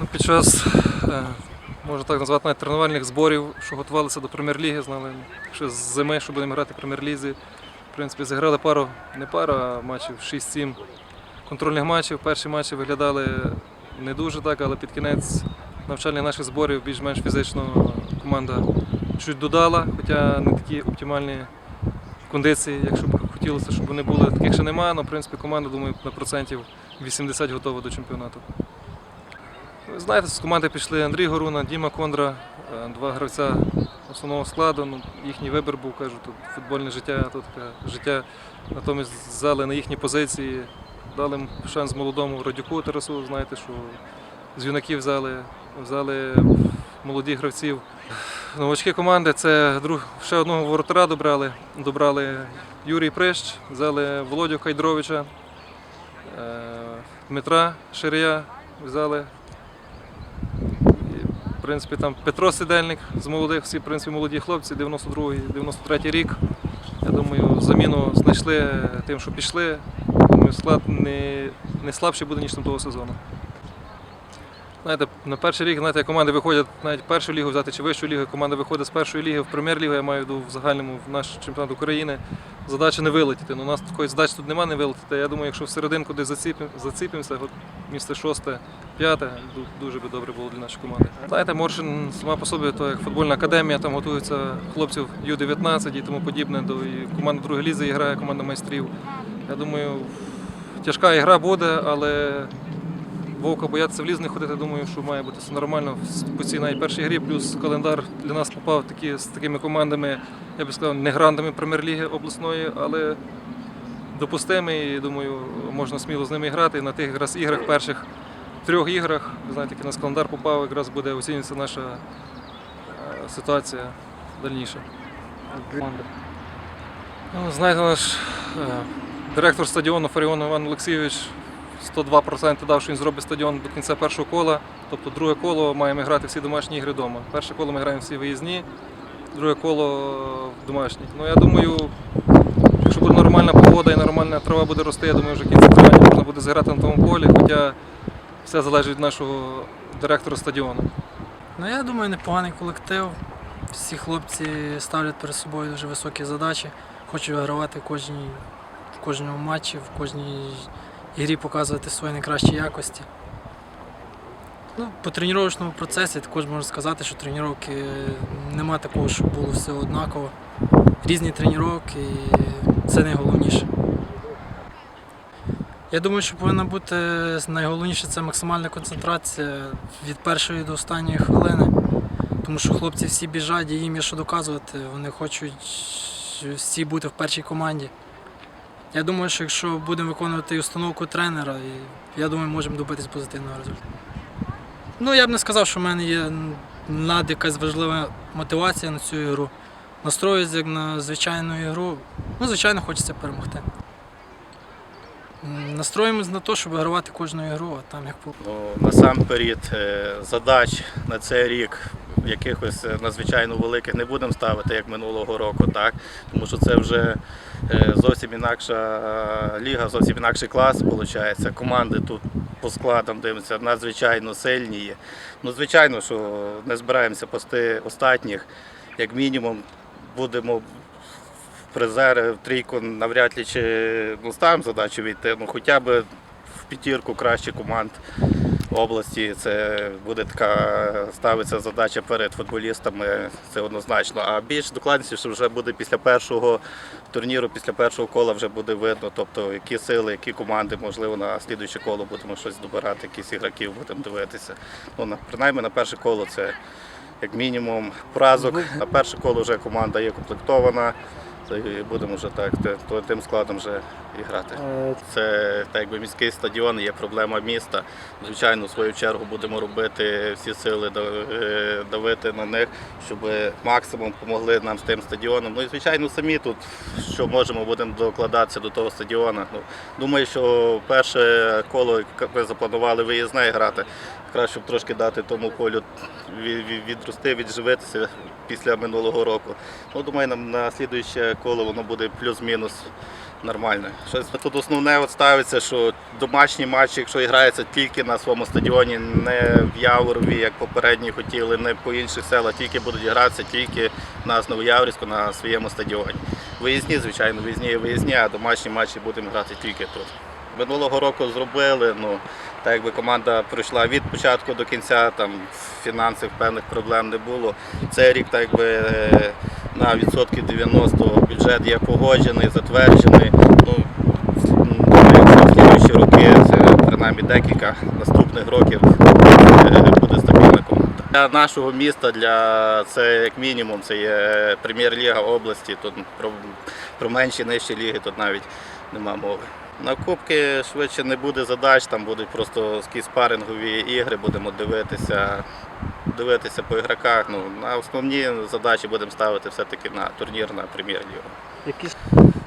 Ну, під час, е, можна так назвати, навіть тренувальних зборів, що готувалися до прем'єр-ліги, знали ще з зими, що будемо грати в прем'єр-лізі. В принципі, зіграли пару, не пару, а матчів 6-7 контрольних матчів. Перші матчі виглядали не дуже так, але під кінець навчальних наших зборів більш-менш фізично команда чуть додала, хоча не такі оптимальні кондиції, якщо б хотілося, щоб вони були. Таких ще немає, але в принципі команда, думаю, на процентів 80 готова до чемпіонату. Знаєте, з команди пішли Андрій Горуна, Діма Кондра, е, два гравця основного складу. Ну, їхній вибір був, кажу, тут футбольне життя, тут життя. Натомість взяли на їхні позиції, дали шанс молодому Радюку Тарасу. Знаєте, що з юнаків взяли, взяли молоді гравців. Новачки команди це друг, ще одного воротара добрали. Добрали Юрій Прищ, взяли Володю Хайдровича, е, Дмитра Ширія взяли. Принципі, там Петро Сидельник з молодих, всі в принципі, молоді хлопці, 92-й, 93-й рік. Я думаю, заміну знайшли тим, що пішли. Думаю, склад не, не слабший буде, ніж там того сезону. Знаєте, на перший рік знаєте, команди виходять навіть першу лігу взяти чи вищу лігу. Команда виходить з першої ліги в прем'єр-лігу, я маю в виду в загальному в наш чемпіонат України. Задача не вилетіти. Ну, у нас такої задачі тут немає не вилетіти. Я думаю, якщо в серединку десь заціпимо, заціпимося, от місце шосте, п'яте, дуже би добре було для нашої команди. Знаєте, Моршин сама по собі, то як футбольна академія, там готуються хлопців Ю-19 і тому подібне. До і команда другої лізи грає, команда майстрів. Я думаю, тяжка ігра буде, але Вовка боятися в ліз не ходити, думаю, що має бути все нормально по цій найпершій грі. Плюс календар для нас попав такі, з такими командами, я би сказав, не грандами прем'єр-ліги обласної, але допустимий. І думаю, можна сміло з ними грати. І на тих якраз іграх, перших трьох іграх, ви знаєте, який у нас календар попав, якраз буде оцінюватися наша е, ситуація дальніша. Ну, знаєте, наш е, директор стадіону Фаріон Іван Олексійович 102% дав, що він зробить стадіон до кінця першого кола. Тобто друге коло маємо грати всі домашні ігри вдома. Перше коло ми граємо всі виїзні, друге коло домашні. Ну я думаю, якщо буде нормальна погода і нормальна трава буде рости, я думаю, вже в кінці травня можна буде зіграти на тому полі, хоча все залежить від нашого директора стадіону. Ну я думаю, непоганий колектив. Всі хлопці ставлять перед собою дуже високі задачі, хочуть вигравати в кожній, в кожному матчі, в кожній ігрі показувати свої найкращі якості. Ну, по тренувальному процесі також можна сказати, що тренування нема такого, щоб було все однаково. Різні тренування і це найголовніше. Я думаю, що повинна бути найголовніше це максимальна концентрація від першої до останньої хвилини. Тому що хлопці всі біжать і їм є що доказувати. Вони хочуть всі бути в першій команді. Я думаю, що якщо будемо виконувати установку тренера, я думаю, можемо добитись позитивного результату. Ну, я б не сказав, що в мене є над якась важлива мотивація на цю ігру. Настроююсь як на звичайну ігру. Ну, звичайно, хочеться перемогти. Настроїмось на те, щоб вигравати кожну ігру, а там як. Ну, насамперед, е, задач на цей рік якихось е, надзвичайно великих не будемо ставити, як минулого року, так? тому що це вже е, зовсім інакша е, ліга, зовсім інакший клас, виходить. Команди тут по складам дивимося надзвичайно сильні. Ну, звичайно, що не збираємося пасти останніх, як мінімум будемо призери в трійку навряд ли чи ну, ставимо задачу війти, ну хоча б в п'ятірку кращих команд області. Це буде така ставиться задача перед футболістами, це однозначно. А більш докладніше що вже буде після першого турніру, після першого кола вже буде видно, тобто які сили, які команди, можливо, на слідуюче коло будемо щось добирати, якісь ігроків будемо дивитися. Ну, на, принаймні на перше коло це як мінімум поразок. На перше коло вже команда є комплектована. І будемо вже так то- тим складом вже і грати. Це так якби міський стадіон, є проблема міста. Звичайно, в свою чергу будемо робити всі сили е, давити на них, щоб максимум допомогли нам з тим стадіоном. Ну і звичайно, самі тут, що можемо, будемо докладатися до того стадіону. Ну, думаю, що перше коло, яке ми запланували виїзне грати, краще щоб трошки дати тому від- відрости, відживитися після минулого року. Ну, думаю, на слідуюче коло воно буде плюс-мінус нормально. Щось тут основне от ставиться, що домашні матчі, якщо граються тільки на своєму стадіоні, не в Яворові, як попередні хотіли, не по інших селах, тільки будуть гратися тільки на Новояворівську на своєму стадіоні. Виїзні, звичайно, виїзні і виїзні, а домашні матчі будемо грати тільки тут. Минулого року зробили, ну так якби команда пройшла від початку до кінця, там фінансів певних проблем не було. Цей рік так якби е, на відсотки 90 бюджет є погоджений, затверджений. Ну, в роки, це принаймні декілька наступних років е, буде стабільна команда. Для нашого міста, для це як мінімум, це є прем'єр-ліга області. Тут про, про менші нижчі ліги тут навіть нема мови. На кубки швидше не буде задач, там будуть просто спарингові ігри, будемо дивитися, дивитися по ігроках. Ну, на основні задачі будемо ставити все-таки на турнір на прем'єр-лігу. Які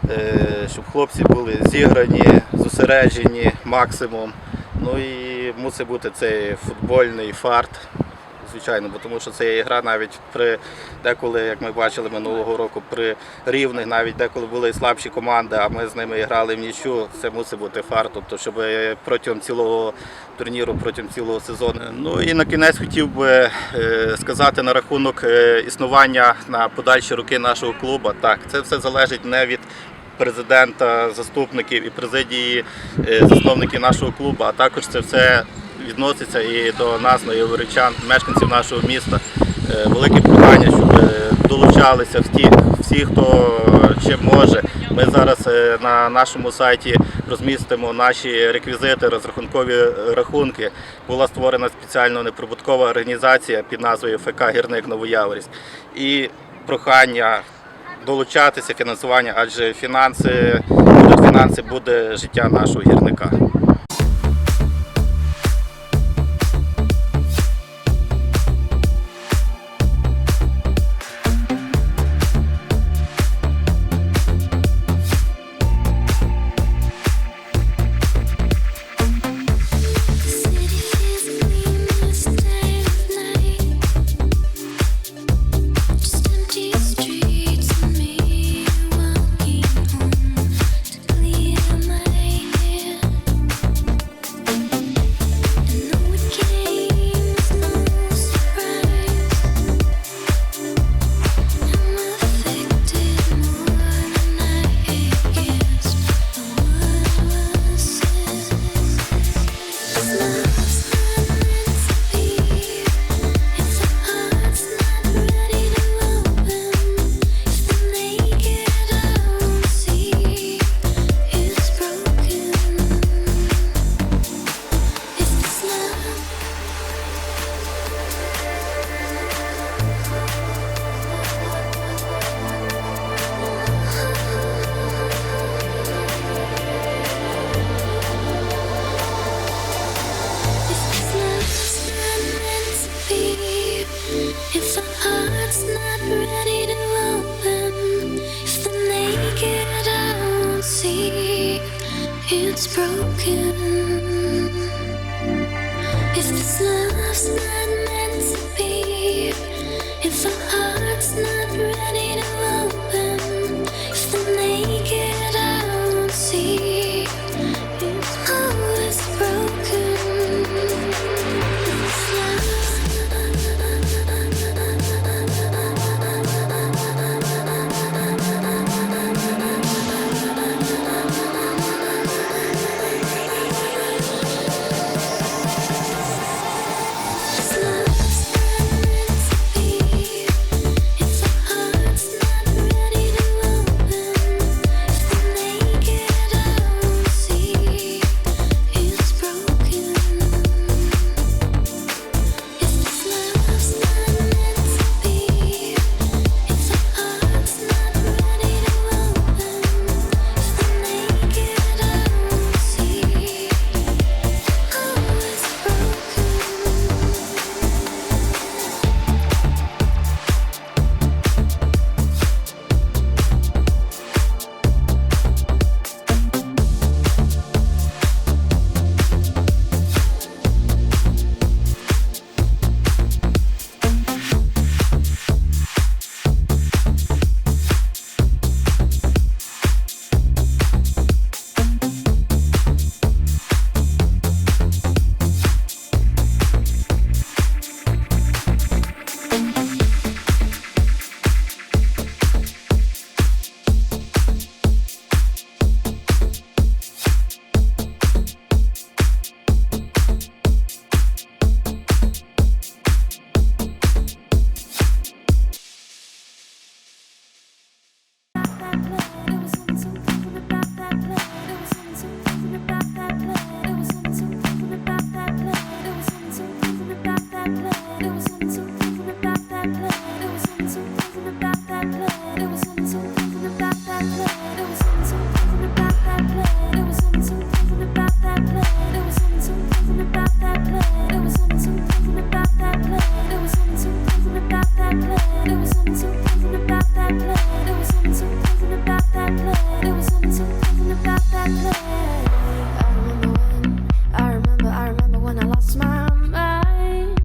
Е, щоб хлопці були зіграні, зосереджені максимум. Ну і мусить бути цей футбольний фарт. Звичайно, бо тому що це є гра навіть при деколи, як ми бачили минулого року, при рівних, навіть деколи були слабші команди, а ми з ними грали в нічу. Це мусить бути фарт. Тобто, щоб протягом цілого турніру, протягом цілого сезону. Ну і на кінець хотів би е, сказати на рахунок е, існування на подальші роки нашого клубу. Так, це все залежить не від президента, заступників і президії, е, засновників нашого клубу, а також це все відноситься і до нас, новояричан, мешканців нашого міста. Е, Велике прохання, щоб е, долучалися всі, всі, хто чим може. Ми зараз е, на нашому сайті розмістимо наші реквізити, розрахункові рахунки. Була створена спеціально неприбуткова організація під назвою ФК Гірник Новояворівськ. І прохання долучатися фінансування, адже фінанси будуть фінанси, буде життя нашого гірника. Broken. If this love's not meant